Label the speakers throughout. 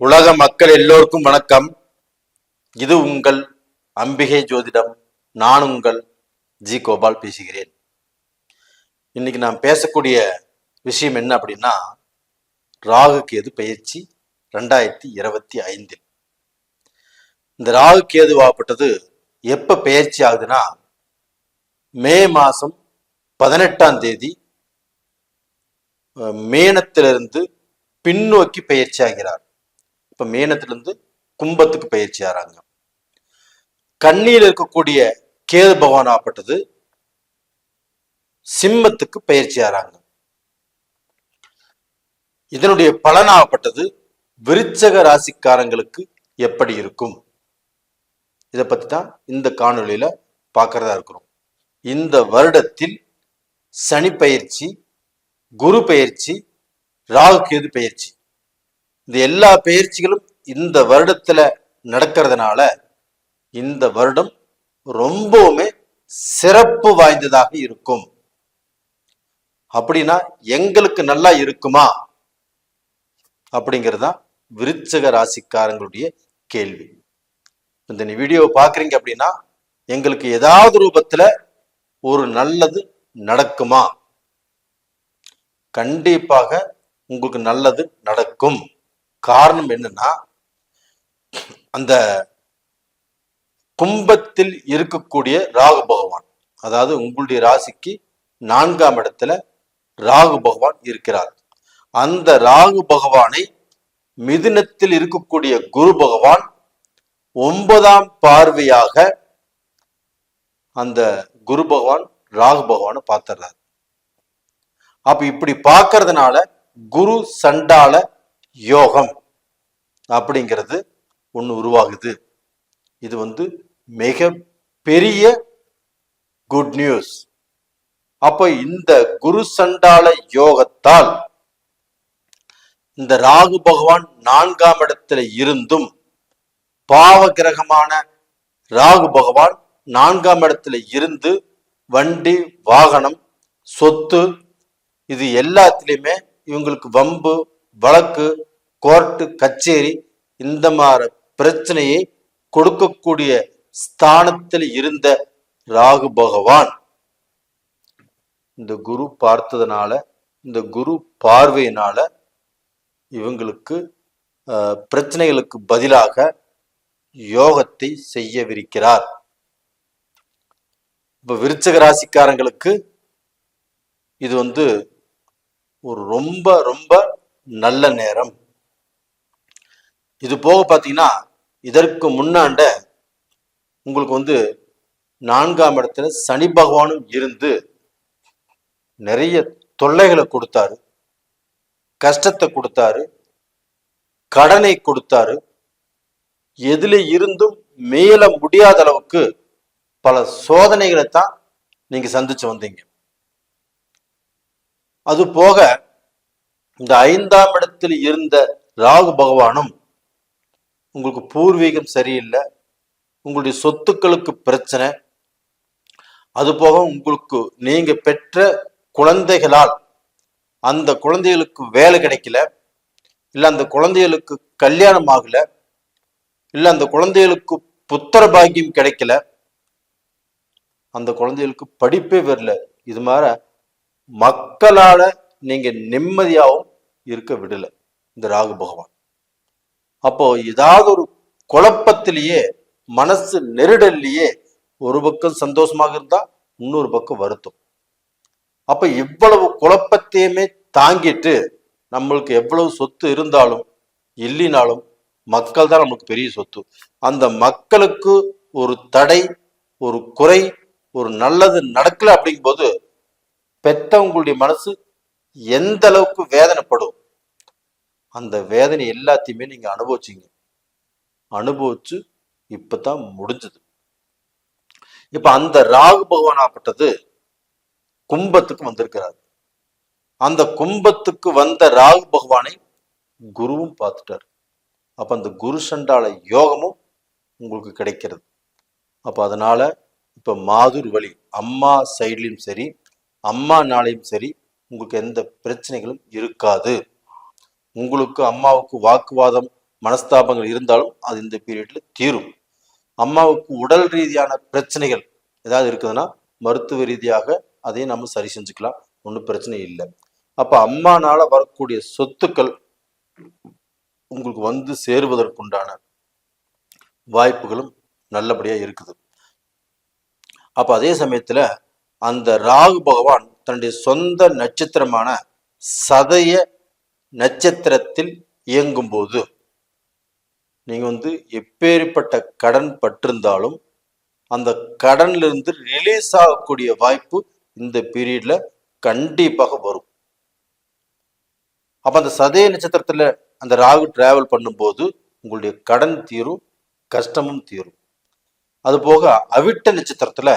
Speaker 1: உலக மக்கள் எல்லோருக்கும் வணக்கம். இது உங்கள் அம்பிகை ஜோதிடம். நான் உங்கள் ஜி கோபால் பேசுகிறேன். இன்னைக்கு நான் பேசக்கூடிய விஷயம் என்ன அப்படின்னா ராகு கேது பயிற்சி ரெண்டாயிரத்தி இருபத்தி ஐந்தில். இந்த ராகு கேது ஆகப்பட்டது எப்ப பயிற்சி ஆகுதுன்னா மே மாசம் பதினெட்டாம் தேதி மேனத்திலிருந்து பின்னோக்கி பயிற்சி ஆகிறார். இப்ப மேனத்திலிருந்து கும்பத்துக்கு பயிற்சி ஆறாங்க. கண்ணியில் இருக்கக்கூடிய கேது பகவான் ஆப்பட்டது சிம்மத்துக்கு பயிற்சி ஆறாங்க. இதனுடைய பலனாகப்பட்டது விருச்சக ராசிக்காரங்களுக்கு எப்படி இருக்கும்? இதை பத்தி தான் இந்த காணொலியில பார்க்கறதா இருக்கிறோம். இந்த வருடத்தில் சனி பயிற்சி குரு பயிற்சி ராகு கேது பயிற்சி. இந்த எல்லா பயிற்சிகளும் இந்த வருடத்துல நடக்கிறதுனால இந்த வருடம் ரொம்பவுமே சிறப்பு வாய்ந்ததாக இருக்கும். அப்படின்னா எங்களுக்கு நல்லா இருக்குமா? அப்படிங்கிறது தான் விருச்சக ராசிக்காரங்களுடைய கேள்வி. இந்த நீ வீடியோவை பார்க்குறீங்க அப்படின்னா எங்களுக்கு ஏதாவது ரூபத்துல ஒரு நல்லது நடக்குமா? கண்டிப்பாக உங்களுக்கு நல்லது நடக்கும். காரணம் என்னன்னா அந்த கும்பத்தில் இருக்கக்கூடிய ராகு பகவான் அதாவது உங்களுடைய ராசிக்கு நான்காம் இடத்துல ராகு பகவான் இருக்கிறார். அந்த ராகு பகவானை மிதுனத்தில் இருக்கக்கூடிய குரு பகவான் ஒன்பதாம் பார்வையாக அந்த குரு பகவான் ராகு பகவானை பார்த்துறாரு. அப்ப இப்படி பார்க்கறதுனால குரு சண்டால யோகம் அப்படிங்கிறது ஒண்ணு உருவாகுது. இது வந்து மிக பெரிய குட் நியூஸ் அப்ப இந்த குரு சண்டால யோகத்தால் இந்த ராகு பகவான் நான்காம் இடத்துல இருந்தும் பாவ கிரகமான ராகு பகவான் நான்காம் இடத்துல இருந்து வண்டி வாகனம் சொத்து இது எல்லாத்துலேயுமே இவங்களுக்கு வம்பு வழக்கு கோர்ட்டு கச்சேரி இந்த மாதிரி பிரச்சனையை கொடுக்கக்கூடிய ஸ்தானத்தில் இருந்த ராகு பகவான். இந்த குரு பார்த்ததுனால இந்த குரு பார்வையினால இவங்களுக்கு பிரச்சனைகளுக்கு பதிலாக யோகத்தை செய்யவிருக்கிறார். இப்ப விருச்சக ராசிக்காரங்களுக்கு இது வந்து ஒரு ரொம்ப ரொம்ப நல்ல நேரம். இது போக பார்த்தீங்கன்னா இதற்கு முன்னாண்ட உங்களுக்கு வந்து நான்காம் இடத்துல சனி பகவானும் இருந்து நிறைய தொல்லைகளை கொடுத்தாரு. கஷ்டத்தை கொடுத்தாரு. கடனை கொடுத்தாரு. எதுல இருந்தும் மேல முடியாத அளவுக்கு பல சோதனைகளை தான் நீங்க சந்திச்சு வந்தீங்க. அது போக இந்த ஐந்தாம் இடத்தில் இருந்த ராகு பகவானும் உங்களுக்கு பூர்வீகம் சரியில்லை உங்களுடைய சொத்துக்களுக்கு பிரச்சனை அது போக உங்களுக்கு நீங்க பெற்ற குழந்தைகளால் அந்த குழந்தைகளுக்கு வேலை கிடைக்கல இல்லை அந்த குழந்தைகளுக்கு கல்யாணம் ஆகல இல்லை அந்த குழந்தைகளுக்கு புத்திர பாக்கியம் கிடைக்கல அந்த குழந்தைகளுக்கு படிப்பே வரல. இது மாதிரி மக்களால நீங்க நிம்மதியாகவும் இருக்க விடலை இந்த ராகு பகவான். அப்போ ஏதாவது ஒரு குழப்பத்திலேயே மனசு நெருடல்லையே ஒரு பக்கம் சந்தோஷமாக இருந்தா இன்னொரு பக்கம் வருத்தம். அப்ப இவ்வளவு குழப்பத்தையுமே தாங்கிட்டு நம்மளுக்கு எவ்வளவு சொத்து இருந்தாலும் இல்லைனாலும் மக்கள் தான் நமக்கு பெரிய சொத்து. அந்த மக்களுக்கு ஒரு தடை ஒரு குறை ஒரு நல்லது நடக்கல அப்படிங்கும்போது பெத்தவங்களுடைய மனசு எந்த அளவுக்கு வேதனைப்படும் அந்த வேதனை எல்லாத்தையுமே நீங்க அனுபவிச்சீங்க. அனுபவிச்சு இப்பதான் முடிஞ்சது. இப்ப அந்த ராகு பகவானாப்பட்டது கும்பத்துக்கு வந்திருக்கிறார். அந்த கும்பத்துக்கு வந்த ராகு பகவானை குருவும் பார்த்துட்டார். அப்ப அந்த குரு சண்டால யோகமும் உங்களுக்கு கிடைக்கிறது. அப்ப அதனால இப்ப மாதுர் வழி அம்மா சைட்லயும் சரி அம்மா நாளையும் சரி உங்களுக்கு எந்த பிரச்சனைகளும் இருக்காது. உங்களுக்கு அம்மாவுக்கு வாக்குவாதம் மனஸ்தாபங்கள் இருந்தாலும் அது இந்த பீரியட்ல தீரும். அம்மாவுக்கு உடல் ரீதியான பிரச்சனைகள் ஏதாவது இருக்குதுன்னா மருத்துவ ரீதியாக அதையும் நம்ம சரி செஞ்சுக்கலாம். ஒன்றும் பிரச்சனை இல்லை. அப்ப அம்மானால வரக்கூடிய சொத்துக்கள் உங்களுக்கு வந்து சேருவதற்குண்டான வாய்ப்புகளும் நல்லபடியா இருக்குது. அப்போ அதே சமயத்துல அந்த ராகு பகவான் தன்னுடைய சொந்த நட்சத்திரமான சதய நட்சத்திரத்தில் இயங்கும் போது நீங்க வந்து எப்பேற்பட்ட கடன் பட்டிருந்தாலும் அந்த கடன்ல இருந்து ரிலீஸ் ஆகக்கூடிய வாய்ப்பு இந்த பீரியட்ல கண்டிப்பாக வரும். அப்ப அந்த சதய நட்சத்திரத்துல அந்த ராகு டிராவல் பண்ணும்போது உங்களுடைய கடன் தீரும் கஷ்டமும் தீரும். அது போக அவிட்ட நட்சத்திரத்துல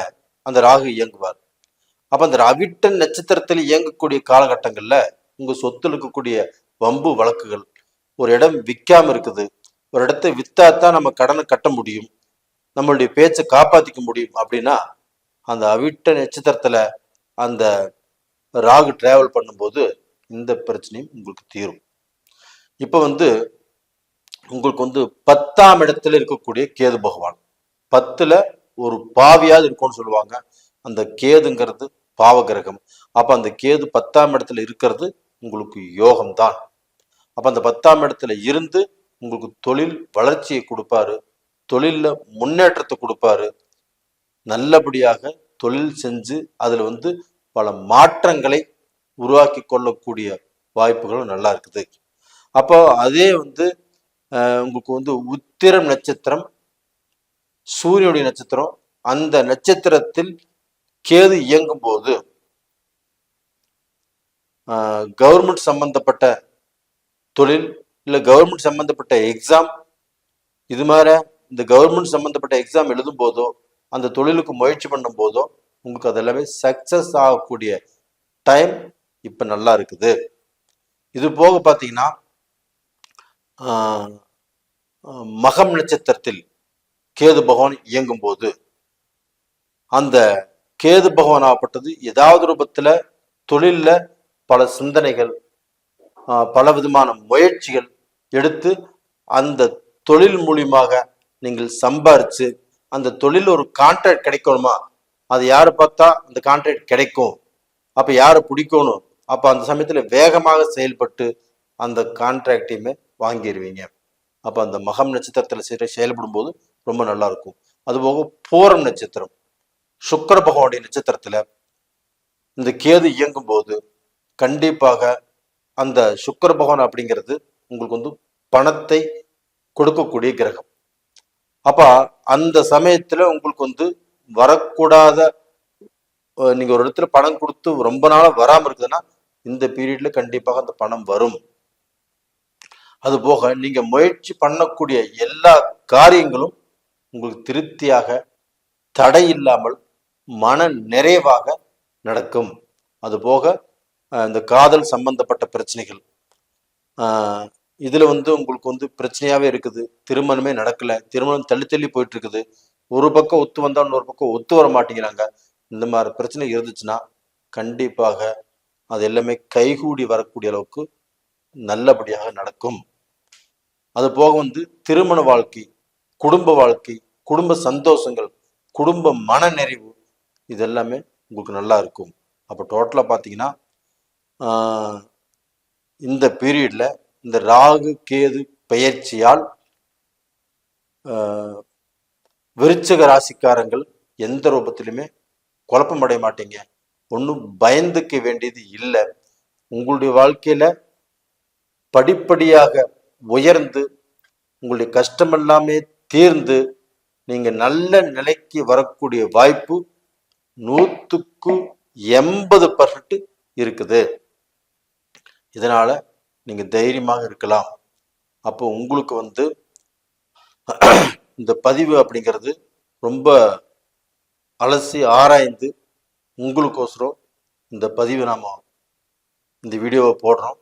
Speaker 1: அந்த ராகு இயங்குவார். அப்ப அந்த அவிட்ட நட்சத்திரத்தில் இயங்கக்கூடிய காலகட்டங்கள்ல உங்க சொத்துல இருக்கக்கூடிய வம்பு வழக்குகள் ஒரு இடம் விற்காம இருக்குது ஒரு இடத்த வித்தாதான் நம்ம கடனை கட்ட முடியும் நம்மளுடைய பேச்சை காப்பாத்திக்க முடியும் அப்படின்னா அந்த அவிட்ட நட்சத்திரத்துல அந்த ராகு டிராவல் பண்ணும்போது இந்த பிரச்சனையும் உங்களுக்கு தீரும். இப்ப வந்து உங்களுக்கு வந்து பத்தாம் இடத்துல இருக்கக்கூடிய கேது பகவான். பத்துல ஒரு பாவியாவது இருக்கும்னு சொல்லுவாங்க. அந்த கேதுங்கிறது பாவ கிரகம் அந்த கேது பத்தாம் இடத்துல இருக்கிறது உங்களுக்கு யோகம் தான் அப்போ அந்த பத்தாம் இடத்துல இருந்து உங்களுக்கு தொழில் வளர்ச்சியை கொடுப்பாரு. தொழிலில் முன்னேற்றத்தை கொடுப்பாரு. நல்லபடியாக தொழில் செஞ்சு அதில் வந்து பல மாற்றங்களை உருவாக்கி கொள்ளக்கூடிய வாய்ப்புகளும் நல்லா இருக்குது. அப்போ அதே வந்து உங்களுக்கு வந்து உத்திரம் நட்சத்திரம் சூரியனுடைய நட்சத்திரம் அந்த நட்சத்திரத்தில் கேது இயங்கும் போது கவர்மெண்ட் சம்பந்தப்பட்ட தொழில் இல்லை கவர்மெண்ட் சம்பந்தப்பட்ட எக்ஸாம் இது மாதிரி இந்த கவர்மெண்ட் சம்பந்தப்பட்ட எக்ஸாம் எழுதும் போதோ அந்த தொழிலுக்கு முயற்சி பண்ணும் போதோ உங்களுக்கு அது எல்லாமே சக்சஸ் ஆகக்கூடிய டைம் இப்போ நல்லா இருக்குது. இது போக பார்த்தீங்கன்னா மகம் நட்சத்திரத்தில் கேது பகவான் இயங்கும் போது அந்த கேது பகவான் ஆகப்பட்டது ஏதாவது ரூபத்துல தொழிலில் பல சிந்தனைகள் பல விதமான முயற்சிகள் எடுத்து அந்த தொழில் மூலியமாக நீங்கள் சம்பாரிச்சு அந்த தொழில் ஒரு கான்ட்ராக்ட் கிடைக்கணுமா? அது யாரை பார்த்தா அந்த கான்ட்ராக்ட் கிடைக்கும். அப்போ யாரை பிடிக்கணும்? அப்போ அந்த சமயத்தில் வேகமாக செயல்பட்டு அந்த கான்ட்ராக்டையுமே வாங்கிடுவீங்க அப்போ அந்த மகம் நட்சத்திரத்தில் செயல்படும் போது ரொம்ப நல்லா இருக்கும். அதுபோக பூரம் நட்சத்திரம். சுக்கர பகவானுடைய நட்சத்திரத்துல இந்த கேது இயங்கும் போது கண்டிப்பாக அந்த சுக்கர பகவான் அப்படிங்கிறது உங்களுக்கு வந்து பணத்தை கொடுக்கக்கூடிய கிரகம். அப்ப அந்த சமயத்துல உங்களுக்கு வந்து வரக்கூடாத நீங்கள் நீங்க ஒரு இடத்துல பணம் கொடுத்து ரொம்ப நாளா வராம இருக்குதுன்னா இந்த பீரியட்ல கண்டிப்பாக அந்த பணம் வரும். அது போக நீங்க முயற்சி பண்ணக்கூடிய எல்லா காரியங்களும் உங்களுக்கு திருப்தியாக தடை இல்லாமல் மன நிறைவாக நடக்கும். அதுபோக இந்த காதல் சம்பந்தப்பட்ட பிரச்சனைகள். ஆஹ், இதுல வந்து உங்களுக்கு வந்து பிரச்சனையாவே இருக்குது. திருமணமே நடக்கல. திருமணம் தள்ளி தள்ளி போயிட்டு இருக்குது ஒரு பக்கம் ஒத்து வந்தால் இன்னொரு பக்கம் ஒத்து வர மாட்டேங்கிறாங்க. இந்த மாதிரி பிரச்சனை இருந்துச்சுன்னா கண்டிப்பாக அது எல்லாமே கைகூடி வரக்கூடிய அளவுக்கு நல்லபடியாக நடக்கும். அது போக வந்து திருமண வாழ்க்கை குடும்ப வாழ்க்கை குடும்ப சந்தோஷங்கள் குடும்ப மன நிறைவு இது எல்லாமே உங்களுக்கு நல்லா இருக்கும். அப்போ டோட்டலாக பார்த்தீங்கன்னா இந்த பீரியட்ல இந்த ராகு கேது பெயர்ச்சியால் விருச்சக ராசிக்காரங்கள் எந்த ரூபத்திலுமே குழப்பமடைய மாட்டீங்க. ஒன்றும் பயந்துக்க வேண்டியது இல்லை. உங்களுடைய வாழ்க்கையில படிப்படியாக உயர்ந்து உங்களுடைய கஷ்டம் எல்லாமே தீர்ந்து நீங்க நல்ல நிலைக்கு வரக்கூடிய வாய்ப்பு நூற்றுக்கு எண்பது பர்சன்ட் இருக்குது. இதனால் நீங்கள் தைரியமாக இருக்கலாம். அப்போ உங்களுக்கு வந்து இந்த பதிவு அப்படிங்கிறது ரொம்ப அலசி ஆராய்ந்து உங்களுக்கோசரம் இந்த பதிவை நாம் இந்த வீடியோவை போடுறோம்.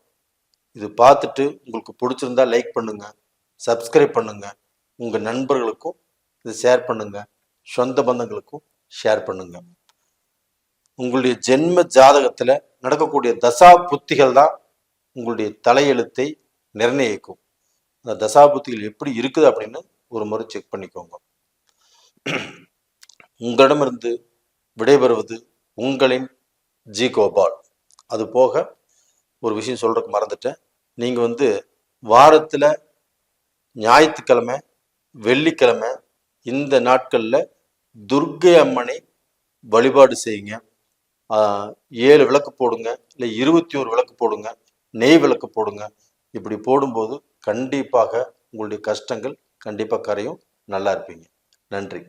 Speaker 1: இது பார்த்துட்டு உங்களுக்கு பிடிச்சிருந்தா லைக் பண்ணுங்கள் சப்ஸ்கிரைப் பண்ணுங்கள் உங்கள் நண்பர்களுக்கும் இது ஷேர் பண்ணுங்கள் சொந்த பந்தங்களுக்கும் ஷேர் பண்ணுங்கள் உங்களுடைய ஜென்ம ஜாதகத்துல நடக்கக்கூடிய தசா புத்திகள் தான் உங்களுடைய தலையெழுத்தை நிர்ணயிக்கும். அந்த தசா புத்திகள் எப்படி இருக்குது அப்படின்னு ஒரு முறை செக் பண்ணிக்கோங்க. உங்களிடமிருந்து விடைபெறுவது உங்களின் ஜி கோபால். அது போக ஒரு விஷயம் சொல்றதுக்கு மறந்துட்டேன். நீங்க வந்து வாரத்துல ஞாயிற்றுக்கிழமை வெள்ளிக்கிழமை இந்த நாட்களில் துர்க்கை அம்மனை வழிபாடு செய்யுங்க. ஏழு விளக்கு போடுங்க இல்லை இருபத்தி ஒரு விளக்கு போடுங்க நெய் விளக்கு போடுங்க. இப்படி போடும்போது கண்டிப்பாக உங்களுடைய கஷ்டங்கள் கண்டிப்பாக கரையும். நல்லா இருப்பீங்க. நன்றி.